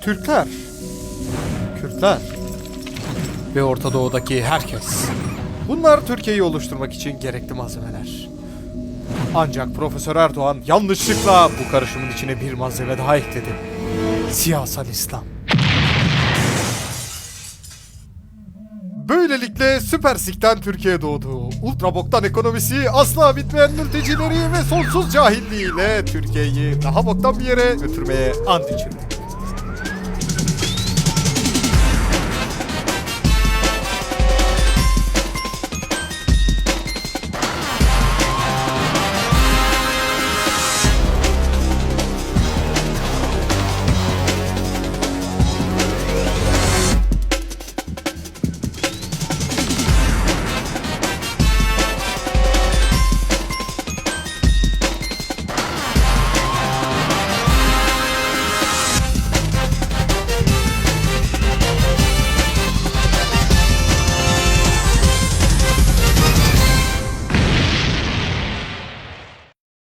Türkler, Kürtler ve Orta Doğu'daki herkes. Bunlar Türkiye'yi oluşturmak için gerekli malzemeler. Ancak Profesör Erdoğan yanlışlıkla bu karışımın içine bir malzeme daha ekledi. Siyasal İslam. Böylelikle Süper Sik'ten Türkiye doğdu. Ultraboktan ekonomisi, asla bitmeyen mültecileri ve sonsuz cahilliğiyle Türkiye'yi daha boktan bir yere götürmeye ant içirdi.